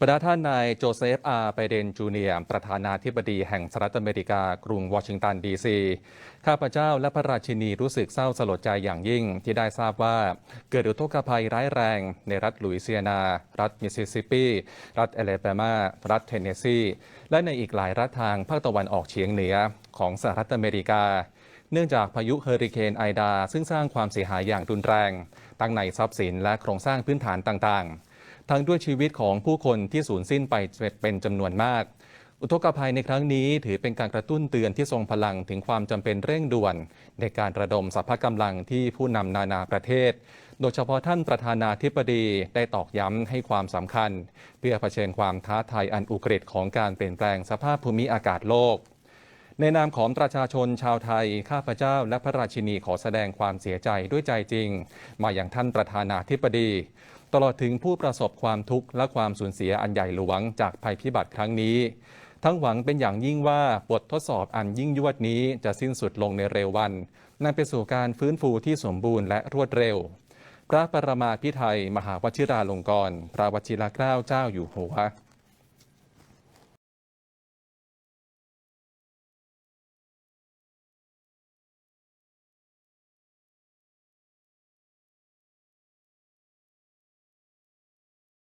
ประธาท่านนายโจเซฟอาร์ไบเดนจูเนียร์ประธานาธิบดีแห่งสหรัฐอเมริกากรุงวอชิงตันดีซีข้าพเจ้าและพระราชินีรู้สึกเศร้าสลดใจอย่างยิ่งที่ได้ทราบว่าเกิดอุทกภัยร้ายแรง ในรัฐลุยเซียนา รัฐมิสซิสซิปปี รัฐเอเลบามา รัฐเทนเนสซีและในอีกหลายรัฐทางภาคตะวันออกเฉียงเหนือของสหรัฐอเมริกาเนื่องจากพายุเฮอริเคนไอดา ซึ่งสร้างความเสียหายอย่างรุนแรงทั้งในทรัพย์สินและโครงสร้างพื้นฐานต่างๆ ทั้งด้วยชีวิตของผู้คนที่สูญสิ้นไปเป็นจำนวนมาก อุทกภัยในครั้งนี้ถือเป็นการกระตุ้นเตือนที่ทรงพลังถึงความจำเป็นเร่งด่วน ในการระดมสรรพกำลังที่ผู้นำนานาประเทศ โดยเฉพาะท่านประธานาธิบดีได้ตอกย้ำให้ความสำคัญ เพื่อเผชิญความท้าทายอันอุกฤษของการเปลี่ยนแปลงสภาพภูมิอากาศโลกในนามของประชาชนชาวไทย ข้าพเจ้าและพระราชินีขอแสดงความเสียใจด้วยใจจริง มาอย่างท่านประธานาธิบดี ตลอดถึงผู้ประสบความทุกข์และความสูญเสียอันใหญ่หลวงจากภัยพิบัติครั้งนี้ ทั้งหวังเป็นอย่างยิ่งว่าบททดสอบอันยิ่งยวดนี้จะสิ้นสุดลงในเร็ววันนำไปสู่การฟื้นฟูที่สมบูรณ์และรวดเร็ว พระปรมาภิไธยมหาวชิราลงกรณ์พระวชิรเกล้าเจ้าอยู่หัว